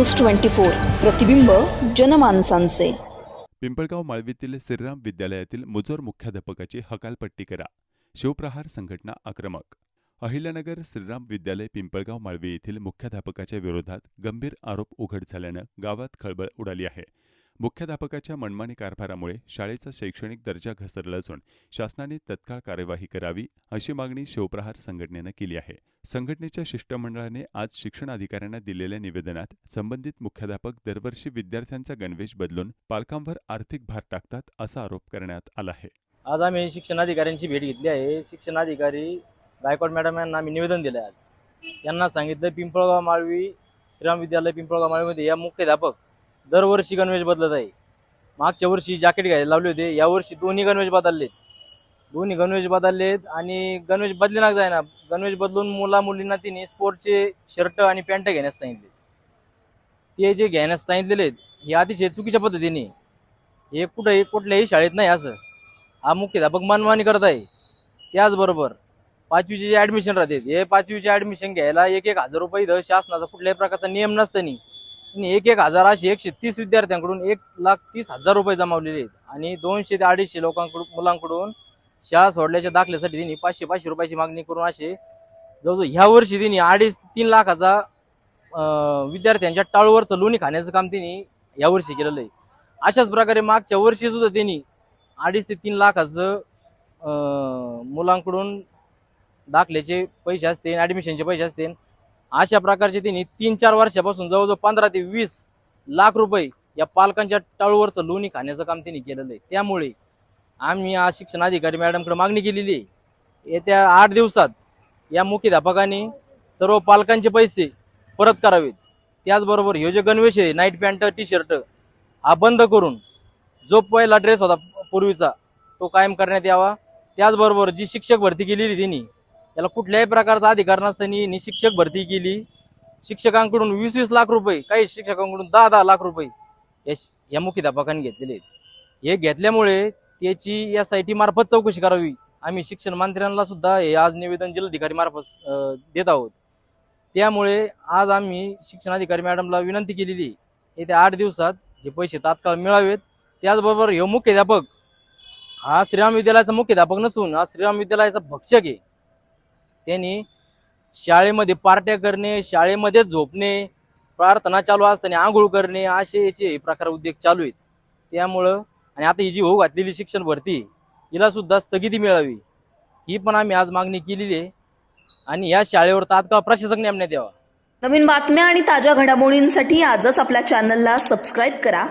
News twenty four. प्रतिबिंब जनमानसांचे. पिंपळगाव माळवीतील श्रीराम विद्यालयातील मुजोर मुख्याध्यापकाची हकालपट्टी करा. शिवप्रहार संघटना आक्रमक. अहिल्यानगर श्रीराम विद्यालय पिंपळगाव माळवी येथील मुख्याध्यापकाच्या विरोधात गंभीर आरोप उघड झाल्यानं गावात खळबळ उडाली आहे. मुख्याध्यापकाच्या मनमानी कारभारामुळे शाळेचा शैक्षणिक दर्जा घसरला असून शासनाने तत्काळ कार्यवाही करावी अशी मागणी शिवप्रहार संघटनेनं केली आहे. संघटनेच्या शिष्टमंडळाने आज शिक्षण अधिकाऱ्यांना दिलेल्या निवेदनात संबंधित मुख्याध्यापक दरवर्षी विद्यार्थ्यांचा गणवेश बदलून पालकांवर आर्थिक भार टाकतात असा आरोप करण्यात आला आहे. आज आम्ही शिक्षणाधिकाऱ्यांची भेट घेतली आहे. शिक्षणाधिकारी गायकवाड मॅडम यांना आम्ही निवेदन दिलं आज. यांना सांगितलं पिंपळगाव माळवी श्रीराम विद्यालय पिंपळगाव माळवीमध्ये या मुख्याध्यापक दरवर्षी गणवेश बदलत आहे. मागच्या वर्षी जॅकेट घ्यायला लावले होते. यावर्षी दोन्ही गणवेश बदललेत. दोन्ही गणवेश बदललेत आणि गणवेश बदले जायना. गणवेश बदलून मुला मुलींना तिने स्पोर्टचे शर्ट आणि पॅन्ट घेण्यास सांगितले. ते जे घेण्यास सांगितलेले आहेत हे अतिशय चुकीच्या पद्धतीने. हे कुठंही कुठल्याही शाळेत नाही असं. हा मुख्याध्यापक मनमानी करत आहे. त्याचबरोबर पाचवीचे जे ऍडमिशन राहते हे पाचवीचे ऍडमिशन घ्यायला एक एक हजार रुपये इथं शासनाचा कुठल्याही प्रकारचा नियम नसतानी आणि एक एक हजार असे एकशे तीस विद्यार्थ्यांकडून एक लाख तीस हजार रुपये जमावलेले आहेत. आणि दोनशे ते अडीचशे लोकांकडून मुलांकडून शाळा सोडल्याच्या दाखल्यासाठी त्यांनी पाचशे पाचशे रुपयाची मागणी करून असे जवळजवळ ह्या वर्षी त्यांनी अडीच ते तीन लाखाचा विद्यार्थ्यांच्या टाळूवरचं लोणी खाण्याचं काम त्यांनी यावर्षी केलेलं आहे. अशाच प्रकारे मागच्या वर्षी सुद्धा त्यांनी अडीच ते तीन लाखाचं मुलांकडून दाखल्याचे पैसे असतील ॲडमिशनचे पैसे असतील अशा प्रकारचे त्यांनी तीन चार वर्षापासून जवळजवळ पंधरा ते वीस लाख रुपये या पालकांच्या टाळूवरचं लोणी खाण्याचं काम त्यांनी केलेलं आहे. त्यामुळे आम्ही आज शिक्षण अधिकारी मॅडमकडे मागणी केलेली आहे. येत्या आठ दिवसात या मुख्याध्यापकांनी सर्व पालकांचे पैसे परत करावेत. त्याचबरोबर हे जे गणवेश आहे नाईट पॅन्ट टी शर्ट हा बंद करून जो पहिला ड्रेस होता पूर्वीचा तो कायम करण्यात यावा. त्याचबरोबर जी शिक्षक भरती केलेली त्यांनी त्याला कुठल्याही प्रकारचा अधिकार नसताना शिक्षक भरती केली. शिक्षकांकडून वीस वीस लाख रुपये काही शिक्षकांकडून दहा दहा लाख रुपये या या मुख्याध्यापकांनी घेतलेले आहेत. हे घेतल्यामुळे त्याची एस आय टी मार्फत चौकशी करावी. आम्ही शिक्षण मंत्र्यांना सुद्धा हे आज निवेदन जिल्हाधिकारी मार्फत देत आहोत. त्यामुळे आज आम्ही शिक्षणाधिकारी मॅडमला विनंती केलेली आहे. येत्या आठ दिवसात हे पैसे तात्काळ मिळावेत. त्याचबरोबर हे मुख्याध्यापक हा श्रीराम विद्यालयाचा मुख्याध्यापक नसून हा श्रीराम विद्यालयाचा भक्षक आहे. त्यांनी शाळेमध्ये पार्ट्या करणे शाळेमध्येच झोपणे प्रार्थना चालू असताना आंघोळ करणे असे याचे प्रकार उद्योग चालू आहेत. त्यामुळं आणि आता ही जी होऊ घातलेली शिक्षण भरती हिला सुद्धा स्थगिती मिळावी. ही पण आम्ही आज मागणी केलेली आहे. आणि या शाळेवर तात्काळ प्रशासक नेमण्यात यावा. नवीन बातम्या आणि ताज्या घडामोडींसाठी आजच आपल्या चॅनलला सबस्क्राईब करा.